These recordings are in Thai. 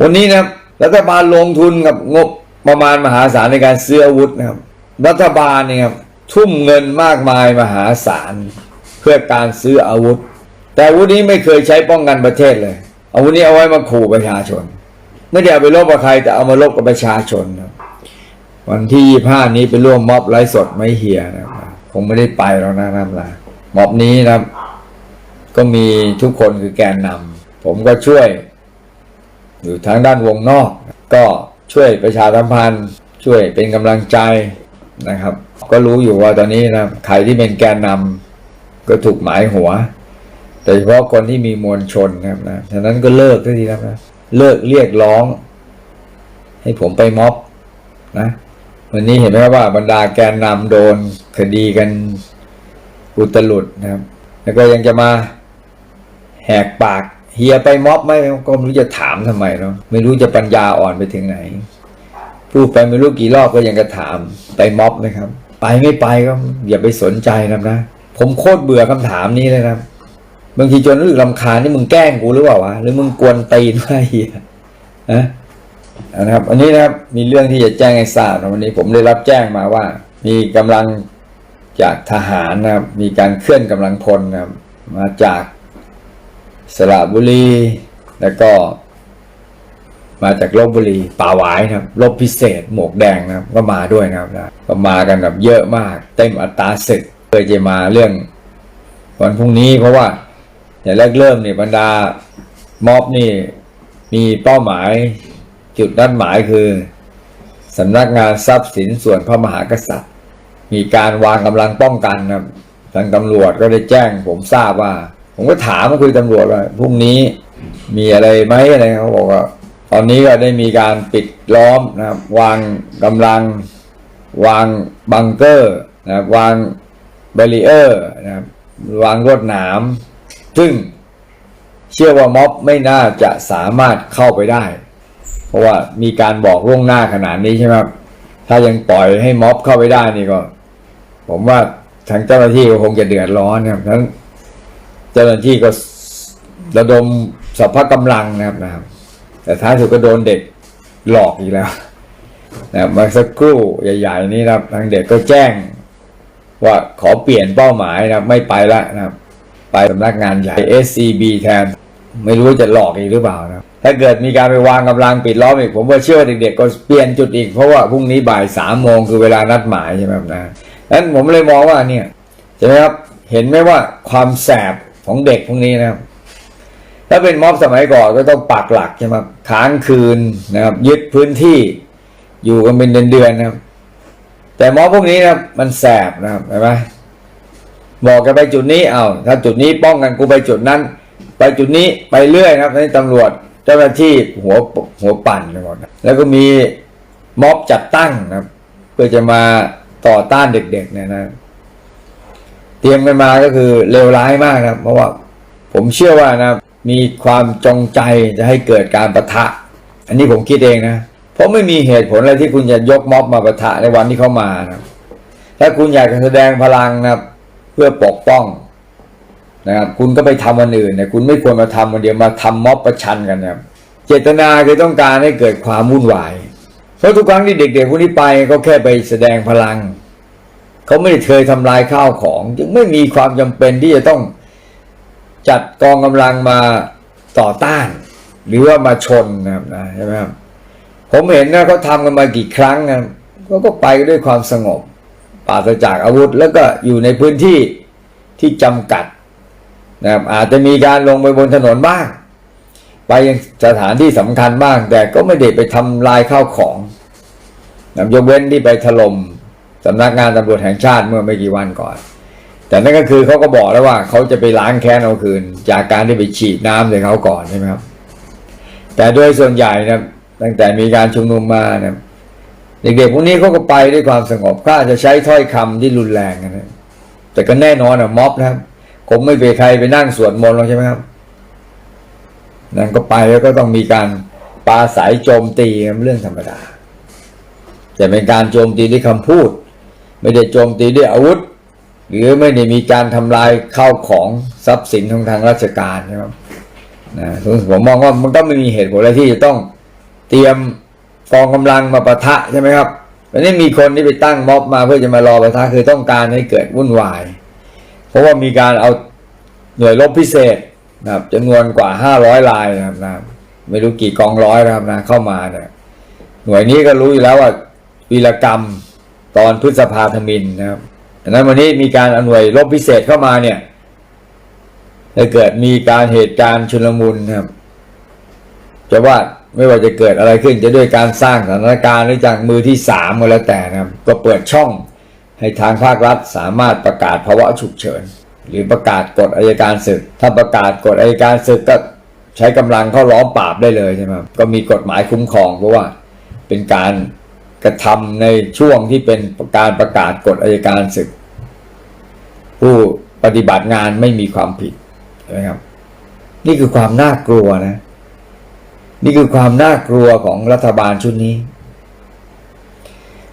วันนี้นะครับรัฐบาลลงทุนกับงบประมาณมหาศาลในการซื้ออาวุธนะครับ รัฐบาลเนี่ยครับทุ่มเงินมากมายมหาศาลเพื่อการซื้ออาวุธ แต่อาวุธนี้ไม่เคยใช้ป้องกันประเทศเลย อาวุธนี้เอาไว้มาขู่ประชาชน ไม่ได้เอาไปรบกับใครแต่เอามาลบกับประชาชนครับวันที่ยี่ห้านี้ไปร่วมม็อบไร้สดไม่เฮียนะครับคงไม่ได้ไปแล้วนะครับล่ะม็อบนี้นะครับ ก็มีทุกคนคือแกนนำผมก็ช่วย อยู่ทางด้านวงนอก ก็ช่วยประชาสัมพันธ์ ช่วยเป็นกำลังใจนะครับ ก็รู้อยู่ว่าตอนนี้นะใครที่เป็นแกนนำก็ถูกหมายหัวโดยเฉพาะคนที่มีมวลชนนะครับนะฉะนั้นก็เลิกทันทีนะครับเลิกเรียกร้อง ให้ผมไปม็อบนะวันนี้เห็นไหมครับว่าบรรดาแกนนำโดนคดีกันอุตลุดนะครับ แล้วก็ยังจะมาแหกปาก เฮียไปม็อบไหมก็ไม่รู้จะถามทำไมเนาะไม่รู้จะปัญญาอ่อนไปถึงไหน พูดไปไม่รู้กี่รอบก็ยังจะถามไปม็อบนะครับ ไปไม่ไปก็อย่าไปสนใจนะนะ ผมโคตรเบื่อคำถามนี้เลยนะบางทีจนรู้สึกลำคาญนี่มึงแกล้งกูหรือเปล่าวะหรือมึงกวนตีนว่าเฮียนะนะครับ อันนี้นะครับมีเรื่องที่จะแจ้งให้ทราบนะวันนี้ผมได้รับแจ้งมาว่า มีกำลังจากทหารนะครับ มีการเคลื่อนกำลังพลนะครับ มาจาก สระบุรี แล้วก็มาจากลบบุรีป่าหวายนะครับลบพิเศษหมวกแดงนะครับก็มาด้วยนะครับนะก็มากันแบบเยอะมาก เต็มอัตราศึกเพื่อจะมาเรื่องวันพรุ่งนี้เพราะว่าแต่แรกเริ่มเนี่ยบรรดาม็อบนี่มีเป้าหมายจุดนัดหมายคือสำนักงานทรัพย์สินส่วนพระมหากษัตริย์ มีการวางกำลังป้องกันครับทางตำรวจก็ได้แจ้งผมทราบว่า ผมก็ถามมาคุยตำรวจว่าพรุ่งนี้มีอะไรไหมอะไรเขาบอกว่า ตอนนี้ก็ได้มีการปิดล้อมนะครับ วางกำลัง วางบังเกอร์นะครับวางเบรีเออร์นะครับวางรวดหนาม ซึ่งเชื่อว่าม็อบไม่น่าจะสามารถเข้าไปได้ เพราะว่ามีการบอกล่วงหน้าขนาดนี้ใช่ไหมครับ ถ้ายังปล่อยให้ม็อบเข้าไปได้นี่ก็ ผมว่าทางเจ้าหน้าที่ก็คงจะเดือดร้อนนะครับทั้ง เจ้าหน้าที่ก็ระดมสัพพกำลังนะครับนะครับ แต่ท้ายสุดก็โดนเด็กหลอกอีกแล้วนะครับมาสักครู่ใหญ่ๆนี้นะครับ ทางเด็กก็แจ้ง ว่าขอเปลี่ยนเป้าหมายนะครับไม่ไปละนะครับ ไปสำนักงานใหญ่ SCB แทน ไม่รู้จะหลอกอีกหรือเปล่านะถ้าเกิดมีการไปวางกำลังปิดล้อมอีก ผมว่าเชื่อว่าเด็กๆก็เปลี่ยนจุดอีก เพราะว่าพรุ่งนี้บ่ายสามโมงคือเวลานัดหมายใช่ไหมครับนะนั้นผมเลยมองว่าเนี่ยใช่ไหมครับเห็นไหมว่าความแสบ ของเด็กพวกนี้นะครับ ถ้าเป็นม็อบสมัยก่อนก็ต้องปักหลักใช่ไหมค้างคืนนะครับ ยึดพื้นที่อยู่กันเป็นเดือนๆนะครับ แต่ม็อบพวกนี้นะครับ มันแสบนะครับเห็นไหมบอกกันไปจุดนี้เอาถ้าจุดนี้ป้องกันกูไปจุดนั้น ไปจุดนี้ไปเรื่อยนะครับนี่ตำรวจเจ้าหน้าที่หัวหัวปั่นไปหมดแล้วก็มีม็อบจัดตั้งนะครับเพื่อจะมาต่อต้านเด็กๆเนี่ยนะ ตรียมกันมาก็คือเลวร้ายมากนะครับเพราะว่าผมเชื่อว่านะมีความจงใจจะให้เกิดการประทะ อันนี้ผมคิดเองนะเพราะไม่มีเหตุผลอะไรที่คุณจะยกม็อบมาประทะในวันที่เขามานะถ้าคุณอยากจะแสดงพลังนะเพื่อปกป้องนะครับคุณก็ไปทำวันอื่นเนี่ยคุณไม่ควรมาทำวันเดียวมาทำม็อบประชันกันนะเจตนาคือต้องการให้เกิดความวุ่นวายเพราะทุกครั้งที่เด็กๆพวกนี้ไปก็แค่ไปแสดงพลัง เขาไม่ได้เคยทำลายข้าวของ จึงไม่มีความจำเป็นที่จะต้องจัดกองกำลังมาต่อต้าน หรือว่ามาชนนะครับนะใช่ไหมครับผมเห็นนะเขาทำกันมากี่ครั้งนะเขาก็ไปด้วยความสงบปราศจากอาวุธ แล้วก็อยู่ในพื้นที่ที่จำกัดนะครับอาจจะมีการลงไปบนถนนบ้าง ไปยังสถานที่สำคัญบ้าง แต่ก็ไม่ได้ไปทำลายข้าวของนะยกเว้นที่ไปถล่ม สำนักงานตำรวจแห่งชาติเมื่อไม่กี่วันก่อน แต่นั่นก็คือเขาก็บอกแล้วว่าเขาจะไปล้างแค้นเอาคืน จากการที่ไปฉีดน้ำใส่เขาก่อนใช่ไหมครับ แต่โดยส่วนใหญ่นะตั้งแต่มีการชุมนุมมานะเด็กๆพวกนี้เขาก็ไปด้วยความสงบก็อาจะใช้ถ้อยคำที่รุนแรงนะแต่ก็แน่นอนอะม็อบนะครับผมไม่ไปใครไปนั่งสวดมนต์หรอกใช่ไหมครับนั่นก็ไปแล้วก็ต้องมีการปาสายโจมตีกันเรื่องธรรมดาแต่เป็นการโจมตีด้วยคำพูด ไม่ได้โจมตีด้วยอาวุธ หรือไม่ได้มีการทำลายข้าวของทรัพย์สินของทางราชการใช่ไหมครับนะผมมองว่ามันก็ไม่มีเหตุผลอะไรที่จะต้องเตรียมกองกำลังมาปะทะใช่ไหมครับวันนี้มีคนที่ไปตั้งม็อบมาเพื่อจะมารอปะทะคือต้องการให้เกิดวุ่นวาย เพราะว่ามีการเอาหน่วยรบพิเศษนะครับจำนวนกว่าห้าร้อยลายนะครับนะไม่รู้กี่กองร้อยนะครับนะเข้ามาเนี่ยหน่วยนี้ก็รู้อยู่แล้วว่าวีรกรรม ตอนพฤษภาธมินนะครับดังนั้นวันนี้มีการอนวยรบพิเศษเข้ามาเนี่ยถ้าเกิดมีการเหตุการณ์ชุลมุนนะครับ จะว่าไม่ว่าจะเกิดอะไรขึ้นจะด้วยการสร้างสถานการณ์หรือจากมือที่สามก็แล้วแต่นะครับ ก็เปิดช่องให้ทางภาครัฐสามารถประกาศภาวะฉุกเฉิน หรือประกาศกฎอายการศึก ถ้าประกาศกฎอายการศึกก็ใช้กำลังเข้าล้อมปราบได้เลยใช่ไหมก็มีกฎหมายคุ้มครองเพราะว่าเป็นการ กระทำในช่วงที่เป็นการประกาศกฎอายการศึก ผู้ปฏิบัติงานไม่มีความผิดนะครับ นี่คือความน่ากลัวนะ นี่คือความน่ากลัวของรัฐบาลชุดนี้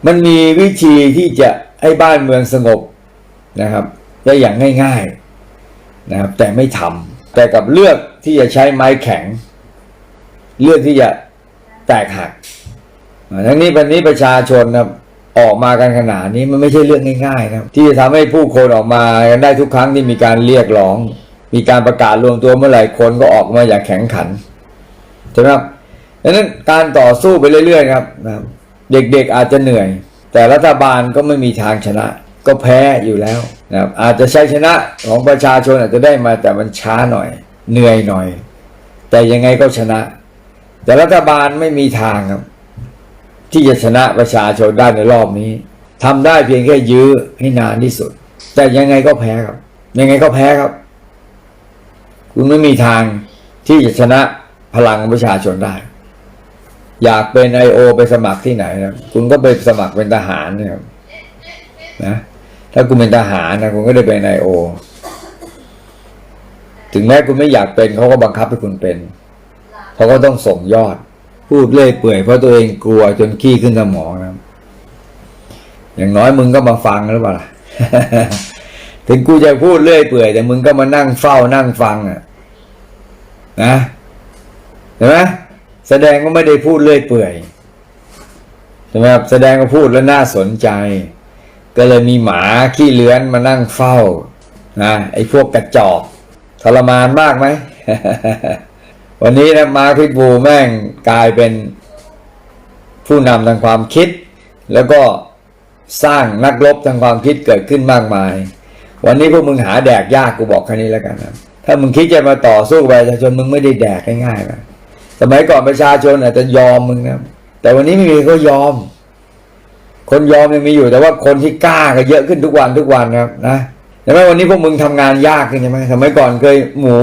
มันมีวิธีที่จะให้บ้านเมืองสงบนะครับ ได้อย่างง่ายๆนะครับ แต่ไม่ทำแต่กับเลือกที่จะใช้ไม้แข็ง เลือกที่จะแตกหัก ทั้งนี้วันนี้ประชาชนนะออกมากันขนาดนี้มันไม่ใช่เรื่องง่ายๆนะครับที่จะทำให้ผู้คนออกมากันได้ทุกครั้งที่มีการเรียกร้อง มีการประกาศรวมตัวเมื่อไหร่คนก็ออกมาอย่างแข็งขันใช่ไหมครับดังนั้นการต่อสู้ไปเรื่อยๆครับนะเด็กๆอาจจะเหนื่อย แต่รัฐบาลก็ไม่มีทางชนะ ก็แพ้อยู่แล้วนะครับอาจจะใช้ชนะของประชาชนอาจจะได้มาแต่มันช้าหน่อย เหนื่อยหน่อย แต่ยังไงก็ชนะ แต่รัฐบาลไม่มีทางครับ ที่จะชนะประชาชนได้ในรอบนี้ทำได้เพียงแค่ยื้อให้นานที่สุด แต่ยังไงก็แพ้ครับ ยังไงก็แพ้ครับ คุณไม่มีทางที่จะชนะพลังประชาชนได้ อยากเป็นไอโอไปสมัครที่ไหนนะคุณก็ไปสมัครเป็นทหารเนี่ยครับนะถ้าคุณเป็นทหารนะคุณก็ได้เป็นไอโอถึงแม้คุณไม่อยากเป็นเขาก็บังคับให้คุณเป็นเขาก็ต้องส่งยอด พูดเล่ยเปื่อยเพราะตัวเองกลัวจนขี้ขึ้นสมองนะอย่างน้อยมึงก็มาฟังหรือเปล่าถึงกูจะพูดเรื่อยเปื่อยแต่มึงก็มานั่งเฝ้านั่งฟังอะนะเห็นไหมแสดงก็ไม่ได้พูดเรื่อยเปื่อยใช่ไหมครับแสดงก็พูดแล้วน่าสนใจ ก็เลยมีหมาขี้เลื้อนมานั่งเฝ้านะไอ้พวกกระจอกทรมานมากไหม วันนี้นะมาพิทบูแม่งกลายเป็นผู้นำทางความคิด แล้วก็สร้างนักรบทางความคิดเกิดขึ้นมากมาย วันนี้พวกมึงหาแดกยากกูบอกแค่นี้แล้วกันนะถ้ามึงคิดจะมาต่อสู้ประชาชนมึงไม่ได้แดกง่ายๆนะสมัยก่อนประชาชนอาจจะยอมมึงนะแต่วันนี้ไม่มีเขายอม คนยอมยังมีอยู่แต่ว่าคนที่กล้าก็เยอะขึ้นทุกวันทุกวันครับนะใช่ไหมวันนี้พวกมึงทำงานยากขึ้นใช่ไหมสมัยก่อนเคยหมู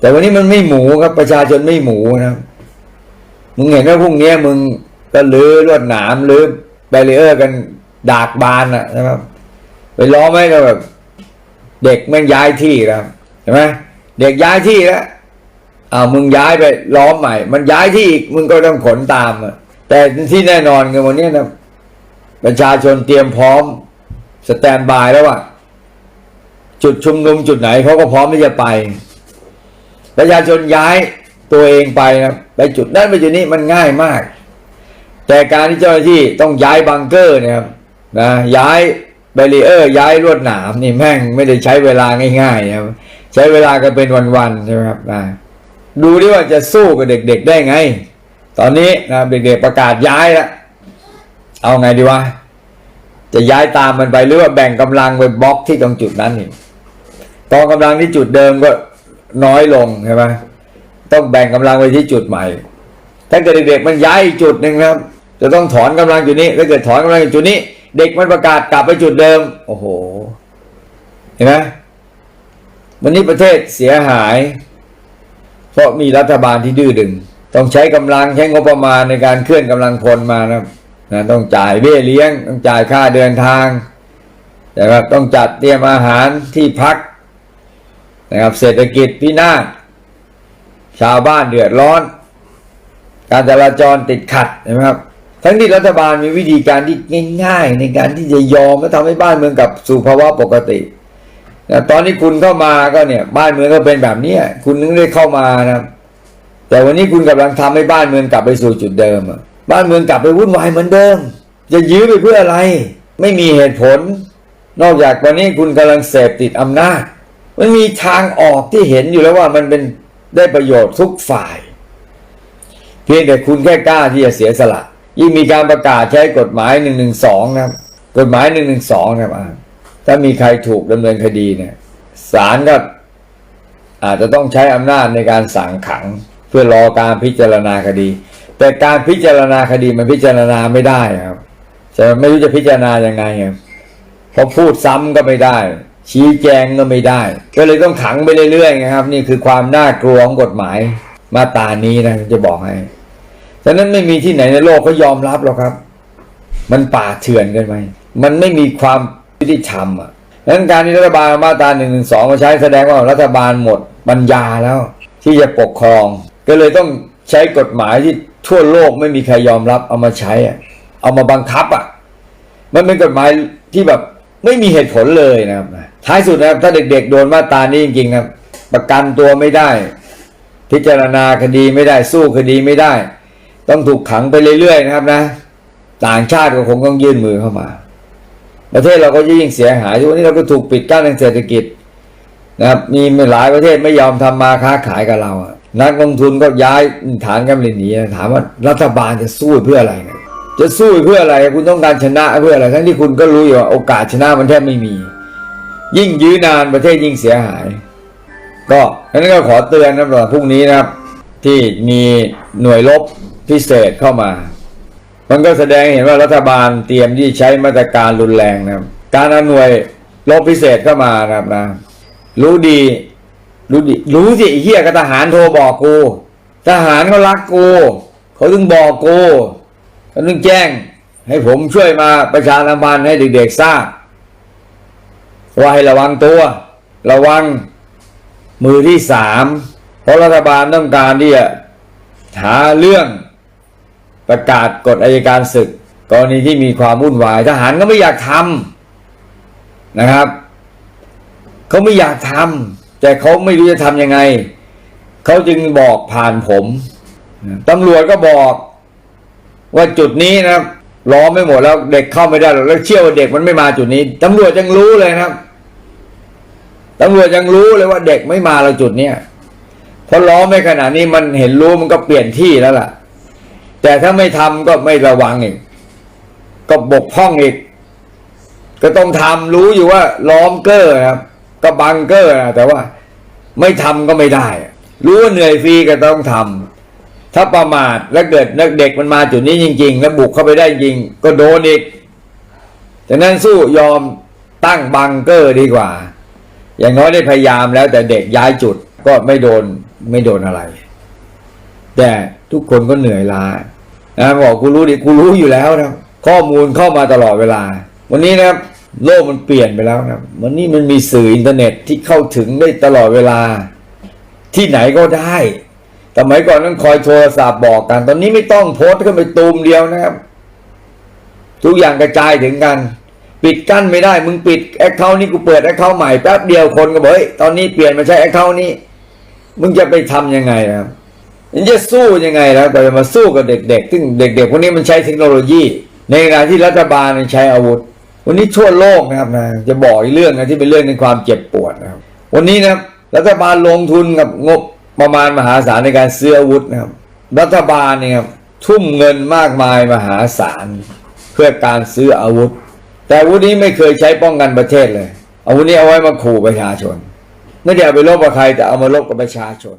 แต่วันนี้มันไม่หมูครับประชาชนไม่หมูนะครับมึงเห็นว่าพรุ่งนี้มึงก็ลื้อลวดหนามหรือแบรีเออร์กันดากบานอะนะครับไปล้อมไว้ก็แบบ เด็กแม่งย้ายที่แล้วเห็นไหมเด็กย้ายที่แล้วอ้าวมึงย้ายไปล้อมใหม่ มันย้ายที่อีกมึงก็ต้องขนตามอะแต่ที่แน่นอนคือวันนี้นะประชาชนเตรียมพร้อมสแตนบายแล้วว่าจุดชุมนุมจุดไหนเขาก็พร้อมที่จะไป ประชาชนย้ายตัวเองไปนะไปจุดนั้นไปจุดนี้มันง่ายมาก แต่การที่เจ้าหน้าที่ต้องย้ายบังเกอร์เนะครับนะย้ายแบรีเออร์ย้ายลวดหนามนี่แม่งไม่ได้ใช้เวลาง่ายๆนะใช้เวลากันเป็นวันๆใช่ไหมครับนะดูดิว่าจะสู้กับเด็กๆได้ไง ตอนนี้นะเด็กๆประกาศย้ายแล้วเอาไงดีวะจะย้ายตามมันไปหรือว่าแบ่งกำลังไปบล็อกที่ตรงจุดนั้นนี่กองกำลังที่จุดเดิมก็ น้อยลงใช่ไหมต้องแบ่งกำลังไปที่จุดใหม่ ถ้าเกิดเด็กๆมันย้ายจุดหนึ่งนะครับ จะต้องถอนกำลังจุดนี้ ถ้าเกิดถอนกำลังจุดนี้ เด็กมันประกาศกลับไปจุดเดิม โอ้โห เห็นไหมวันนี้ประเทศเสียหาย เพราะมีรัฐบาลที่ดื้อดึง ต้องใช้กำลังใช้งบประมาณในการเคลื่อนกำลังพลมานะนะต้องจ่ายเบี้ยเลี้ยง ต้องจ่ายค่าเดินทางนะครับต้องจัดเตรียมอาหารที่พัก นะครับเศรษฐกิจพินาศชาวบ้านเดือดร้อน การจราจรติดขัดใช่ไหมครับ ทั้งที่รัฐบาลมีวิธีการที่ง่าย ๆ ในการที่จะยอมและทำให้บ้านเมืองกลับสู่ภาวะปกตินะตอนนี้คุณเข้ามาก็เนี่ย บ้านเมืองก็เป็นแบบนี้คุณนึกได้เข้ามานะครับแต่วันนี้คุณกำลังทำให้บ้านเมืองกลับไปสู่จุดเดิมบ้านเมืองกลับไปวุ่นวายเหมือนเดิมจะยื้อไปเพื่ออะไร ไม่มีเหตุผล นอกจากวันนี้คุณกำลังเสพติดอำนาจ มันมีทางออกที่เห็นอยู่แล้วว่ามันเป็นได้ประโยชน์ทุกฝ่าย เพียงแต่คุณแค่กล้าที่จะเสียสละ ยิ่งมีการประกาศใช้กฎหมายหนึ่งหนึ่งสองนะครับกฎหมายหนึ่งหนึ่งสองนะครับอ่าถ้ามีใครถูกดำเนินคดีเนี่ยศาลก็อาจจะต้องใช้อำนาจในการสั่งขัง เพื่อรอการพิจารณาคดี แต่การพิจารณาคดีมันพิจารณาไม่ได้ครับจะไม่รู้จะพิจารณายังไงครับเพราะพูดซ้ำก็ไม่ได้ ชี้แจงก็ไม่ได้ ก็เลยต้องขังไปเรื่อยๆนะครับ นี่คือความน่ากลัวของกฎหมายมาตานี้นะจะบอกให้ฉะนั้นไม่มีที่ไหนในโลกเขายอมรับหรอกครับ มันป่าเถื่อนกันไหมมันไม่มีความยุติธรรมอะดังนั้นการที่รัฐบาลมาตราหนึ่งหนึ่งสองมาใช้แสดงว่ารัฐบาลหมดปัญญาแล้ว ที่จะปกครอง ก็เลยต้องใช้กฎหมายที่ทั่วโลกไม่มีใครยอมรับเอามาใช้อะเอามาบังคับอะมันเป็นกฎหมายที่แบบ ไม่มีเหตุผลเลยนะครับ ท้ายสุดนะครับ ถ้าเด็กๆ โดนมาตานี้จริงๆครับประกันตัวไม่ได้ พิจารณาคดีไม่ได้สู้คดีไม่ได้ ต้องถูกขังไปเรื่อยๆนะครับนะ ต่างชาติก็คงต้องยื่นมือเข้ามา ประเทศเราก็ยิ่งเสียหายทุกวันนี้เราก็ถูกปิดกั้นทางเศรษฐกิจนะครับ มีหลายประเทศไม่ยอมทำมาค้าขายกับเรานักลงทุนก็ย้ายฐานการผลิตหนีถามว่ารัฐบาลจะสู้เพื่ออะไรนี่ย จะสู้เพื่ออะไร คุณต้องการชนะเพื่ออะไร ทั้งที่คุณก็รู้อยู่ว่าโอกาสชนะมันแทบไม่มี ยิ่งยื้อนานประเทศยิ่งเสียหาย ก็ฉะนั้นก็ขอเตือนนะครับว่าพรุ่งนี้นะครับ ที่มีหน่วยรบพิเศษเข้ามา มันก็แสดงเห็นว่ารัฐบาลเตรียมที่ใช้มาตรการรุนแรงนะครับ การเอาหน่วยรบพิเศษเข้ามานะครับนะ รู้ดี รู้ดี รู้สิไอ้เหี้ยกับทหารโทรบอกกู ทหารเขารักกู เขาถึงบอกกู เขาถึงแจ้งให้ผมช่วยมาประชาสัมพันธ์ให้เด็กๆทราบว่าให้ระวังตัว ระวังมือที่สามเพราะรัฐบาลต้องการที่จะหาเรื่องประกาศกฎอายการศึก กรณีที่มีความวุ่นวายทหารก็ไม่อยากทำนะครับเขาไม่อยากทำแต่เขาไม่รู้จะทำยังไงเขาจึงบอกผ่านผมตำรวจก็บอก ว่าจุดนี้นะครับล้อมไม่หมดแล้วเด็กเข้าไม่ได้หรอกแล้วเชื่อว่าเด็กมันไม่มาจุดนี้ตำรวจยังรู้เลยนะครับตำรวจยังรู้เลยว่าเด็กไม่มาเราจุดเนี้ยเพราะล้อไม่ขนาดนี้มันเห็นรู้มันก็เปลี่ยนที่แล้วล่ะ แต่ถ้าไม่ทำก็ไม่ระวังอีกก็บกพร่องอีก ก็ต้องทำรู้อยู่ว่าล้อมเกอร์ครับก็บังเกอร์นะแต่ว่าไม่ทำก็ไม่ได้ รู้ว่าเหนื่อยฟรีก็ต้องทำ ถ้าประมาทแล้วเกิดนักเด็กมันมาจุดนี้จริง ๆ แล้วบุกเข้าไปได้จริง ก็โดนอีกฉะนั้นสู้ยอมตั้งบังเกอร์ดีกว่า อย่างน้อยได้พยายามแล้วแต่เด็กย้ายจุดก็ไม่โดนไม่โดนอะไร แต่ทุกคนก็เหนื่อยล้านะบอกกูรู้ดิกูรู้อยู่แล้วนะข้อมูลเข้ามาตลอดเวลา วันนี้นะครับโลกมันเปลี่ยนไปแล้วนะวันนี้มันมีสื่ออินเทอร์เน็ตที่เข้าถึงได้ตลอดเวลา ที่ไหนก็ได้ สมัยก่อนต้องคอยโทรศัพท์บอกกัน ตอนนี้ไม่ต้องโพสต์ขึ้นไปตูมเดียวนะครับ ทุกอย่างกระจายถึงกัน ปิดกั้นไม่ได้ มึงปิดแอคเคาท์นี้กูเปิดแอคเคาท์ใหม่แป๊บเดียวคนก็บอกเฮ้ยตอนนี้เปลี่ยนมาใช้แอคเคาท์นี้ มึงจะไปทำยังไงนะครับมึงจะสู้ยังไงแล้วแต่จะมาสู้กับเด็กๆซึ่งเด็กๆพวกนี้มันใช้เทคโนโลยี ในขณะที่รัฐบาลมันใช้อาวุธ วันนี้ทั่วโลกนะครับนะจะบอกอีกเรื่องนะที่เป็นเรื่องในความเจ็บปวดนะครับ วันนี้นะรัฐบาลลงทุนกับงบ ประมาณมหาศาลในการซื้ออาวุธนะครับ รัฐบาลเนี่ยครับทุ่มเงินมากมายมหาศาลเพื่อการซื้ออาวุธ แต่อาวุธนี้ไม่เคยใช้ป้องกันประเทศเลยอาวุธนี้เอาไว้มาขู่ประชาชน ไม่ได้เอาไปลบกับใครแต่เอามาลบกับประชาชน